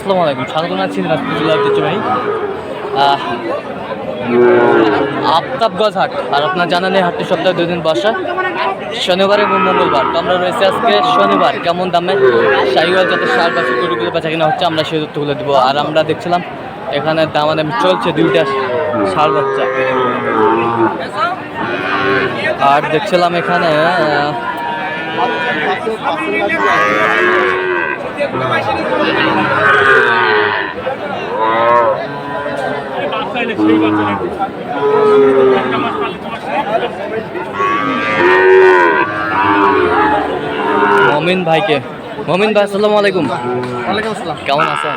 আসসালামু আলাইকুম। স্বাগত জানাচ্ছি রাজপুতুল্লাহ আহ, আফতাবগঞ্জ হাট। আর আপনার জানা নেই হাটটি সপ্তাহে দুই দিন বসা। শনিবার এবং মঙ্গলবার। তো আমরা রয়েছে আজকে শনিবার। কেমন দামে শাহিওয়াল যাতে সার বা গরুগুলো বেচা কিনা হচ্ছে আমরা সেই তথ্যগুলো দেবো। আর আমরা দেখছিলাম এখানে দাম দামাদামি চলছে দুইটা সার বাচ্চা। আর দেখছিলাম এখানে মমিন ভাইকে। মমিন ভাই আসসালামু আলাইকুম। ওয়ালাইকুম আসসালাম। কেমন আছেন?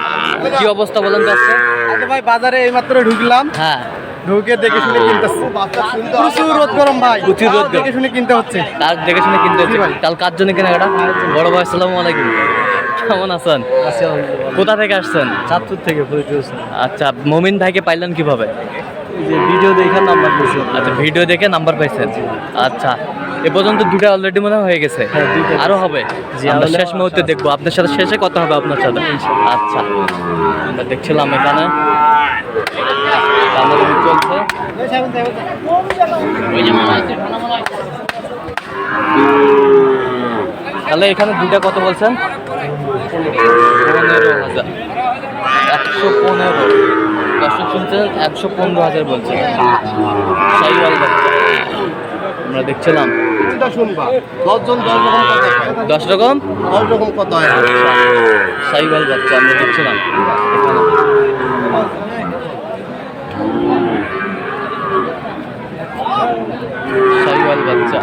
কি অবস্থা বলেন তো আজকে? ভাই বাজারে এইমাত্র ঢুকলাম। হ্যাঁ। ঢুকে দেখে শুনে কিনতেছি। প্রচুর রোদ গরম ভাই। প্রচুর রোদ দেখে শুনে কিনতে হচ্ছে। কার দেখে শুনে কিনতে হচ্ছে। কাল কার জন্য কেনাকাটা বড় ভাই আসসালামু আলাইকুম। কেমন আছেন? কোথা থেকে আসছেন? চাঁদপুর থেকে আচ্ছা মমিন ভাইকে পাইলেন কীভাবে? যে ভিডিও দেখে নাম্বার দিয়েছে। আচ্ছা ভিডিও দেখে নাম্বার পাইছেন? আচ্ছা এ পর্যন্ত দুটো অলরেডি মনে হয়ে গেছে? হ্যাঁ, আরও হবে? আমরা শেষ মুহূর্তে দেখব। আপনার সাথে শেষে কথা হবে আপনার সাথে। আচ্ছা আমরা দেখছিলাম এখানে। তাহলে এখানে দুইটা কত বলছেন? পনেরো হাজার। একশো পনেরো দর্শক শুনছেন? একশো পনেরো হাজার বলছে। সাইওয়াল আমরা দেখছিলাম। দশ রকম? দশ রকম কত হয় সাইওয়াল বাচ্চা আমরা দেখছিলাম এখানে। সাইওয়াল বাচ্চা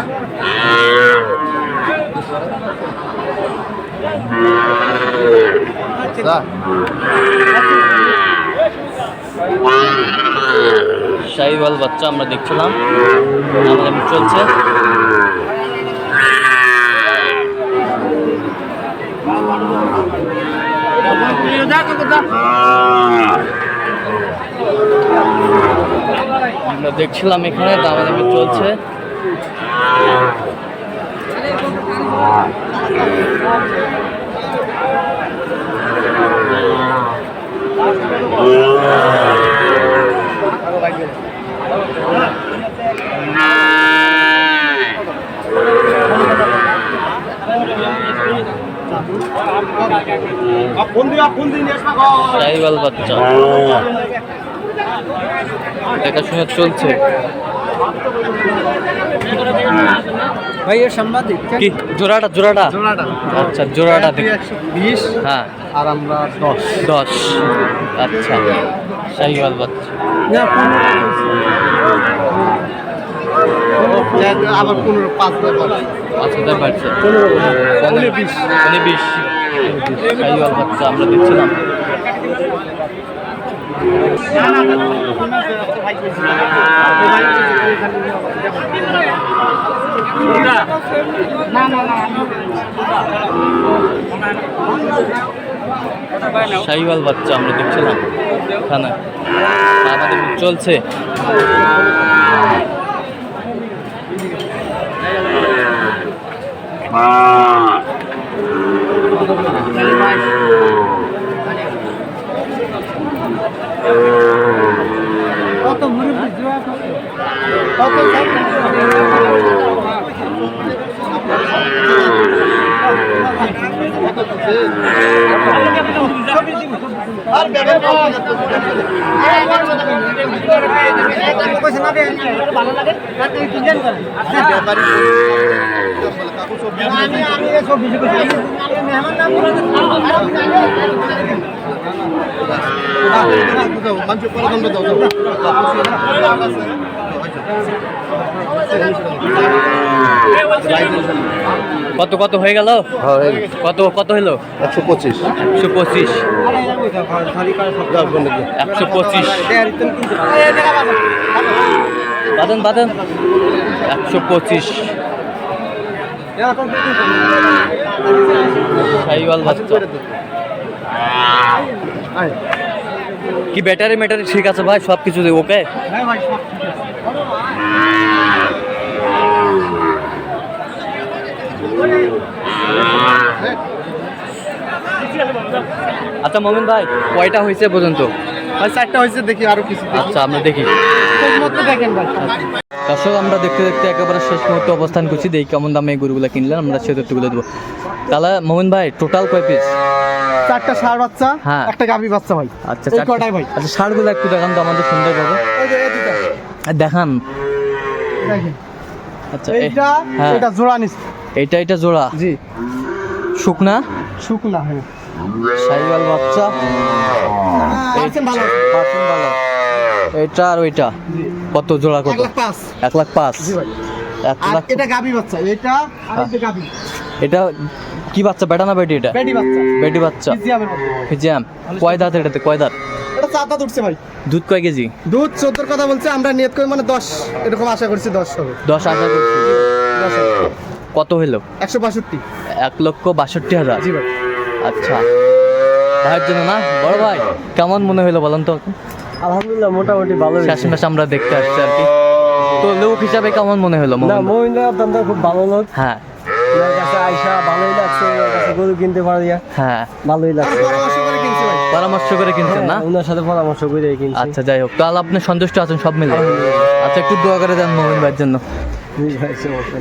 শাহিওয়াল বাচ্চা আমরা দেখছিলাম। আমাদের চলছে। আমরা দেখছিলাম এখানে দামাদামি চলছে ফোন দিবা শাহিওয়াল বাচ্চা। দেখাশোনা চলছে। ভাই এর সাংবাদিক। কি? জোড়াটা জোড়াটা? আচ্ছা জোড়াটা বিশ। হ্যাঁ। আর আমরা দশ। দশ। আচ্ছা। শাহিওয়াল বাচ্চা। আবার পনেরো পাঁচ পাঁচ হাজার বাড়ছে। পনেরো বিশ পনেরো বিশ। শাহিওয়াল বাচ্চা আমরা দেখছিলাম। শাহিওয়াল বাচ্চা আমরা দেখছিলাম। আমাদের চলছে। কত মুরব্বী কত কত কত হয়ে গেল? কত কত হলো? একশো পঁচিশ। একশো পঁচিশ। একশো পঁচিশ। বাদন বাদন একশো পঁচিশ। কি ব্যাটারি ম্যাটারি ঠিক আছে ভাই? সব কিছু ওকে? আচ্ছা মোমিন ভাই কয়টা হয়েছে পর্যন্ত? ভাই চারটা হয়েছে দেখি আরও কিছু আচ্ছা আমরা দেখি। দেখেন ভাই। দর্শক আমরা দেখতে দেখতে একেবারে শেষ মুহূর্তে অবস্থান করছি। দেখি কেমন দামে গরুগুলো কিনলেন আমরা সে তথ্যগুলো দেবো। তাহলে মোমিন ভাই টোটাল কয় পিস চারটা ষাঁড় বাচ্চা হ্যাঁ। একটা গাভী বাচ্চা ভাই। আচ্ছা কটাই ভাই? আচ্ছা ষাড়গুলো একটু দেখান তো আমাদের দুটা আর দেখান। আচ্ছা এ- এইটা হ্যাঁ। এটা জোড়া নিস এইটা এটা জোড়া? জি। শুকনা? শুকনা হ্যাঁ। সাইওয়াল বাচ্চা। এটা আর ওইটা? কত জোড়া কত? এক লাখ পাঁচ। এক লাখ এটা গাভী বাচ্চা। এটা আর হ্যাঁ। এটা গাভী। এটা কি বাচ্চা? বেটা না বেটি এটা? বেটি বাচ্চা। বেটি বাচ্চা। ফিজিয়ামের মতো। কয় দাঁত এটাতে? কয় দাঁত? এটা চার দাঁত উঠছে ভাই। দুধ কয় কেজি? দুধ চোদ্দোর কথা বলছে আমরা নিয়ত করি মানে দশ। এরকম আশা করছি দশ হবে। দশ আশা করছি। কত হইল? একশো বাষট্টি। এক লক্ষ বাষট্টি হাজার। জি ভাই। আচ্ছা। ভাইয়ের জন্য না? বড় ভাই কেমন মনে হলো বলেন তো? আলহামদুলিল্লাহ মোটামুটি ভালো শেষমেশ আমরা দেখতে আসছি আর কি। তো লোক হিসাবে কেমন মনে হলো না? মহিন্দ্রা? আপনার খুব ভালো লোক। হ্যাঁ। ওনার কাছে আইসা ভালোই লাগছে ওনার কাছে গরু কিনতে পারিয়া হ্যাঁ। ভালোই লাগছে। পরামর্শ করে কিনছি ভাই। পরামর্শ করে কিনছেন না? হ্যাঁ, ওনার সাথে পরামর্শ করে কিনছি। আচ্ছা যাই হোক। তাহলে আপনি সন্তুষ্ট আছেন সব মিলে? আচ্ছা একটু দোয়া করে দেন মোমিন ভাইয়ের জন্য।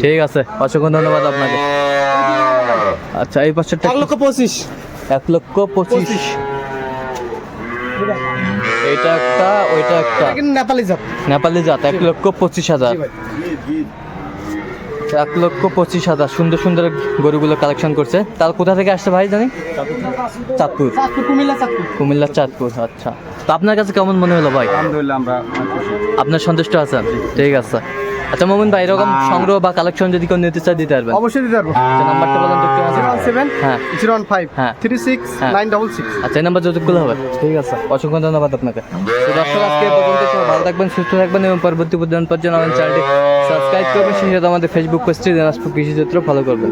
ঠিক আছে অসংখ্য ধন্যবাদ আপনাকে। আচ্ছা এই পাশেরটা এক লক্ষ পঁচিশ। এক লক্ষ পঁচিশ। এইটা একটা ওইটা একটা। নেপালি জাত। নেপালি জাত এক লক্ষ পঁচিশ হাজার। এক লক্ষ পঁচিশ হাজার সুন্দর সুন্দর গরুগুলো কালেকশন করছে। তার কোথা থেকে আসছে ভাই জানি? চাঁদপুর। কুমিল্লা চাঁদপুর। চাঁদপুর আচ্ছা। তো আপনার কাছে কেমন মনে হলো ভাই? আলহামদুলিল্লাহ আমরা আপনার সন্তুষ্ট আছেন? ঠিক আছে। আচ্ছা মোমিন ভাই এরকম সংগ্রহ বা কালেকশন যদি কেউ নিতে চায় দিতে পারবেন। অবশ্যই দিতে পারব। আচ্ছা নাম্বারটা বলেন তো একটু আমাকে। জিরো ওয়ান সেভেন হ্যাঁ। জিরো ওয়ান ফাইভ হ্যাঁ। থ্রি সিক্স হ্যাঁ। Nine double six. আচ্ছা এই নাম্বার যতগুলো হবে? ঠিক আছে। অসংখ্য ধন্যবাদ আপনাকে। তো দর্শক আজকে পর্যন্ত ভালো থাকবেন সুস্থ থাকবেন এবং পরবর্তী পর্যন্ত আমাদের চ্যানেলটি সাবস্ক্রাইব করবেন। সেই সাথে আমাদের ফেসবুক পেজটি দিনাজপুর কৃষি চিত্র ফলো করবেন।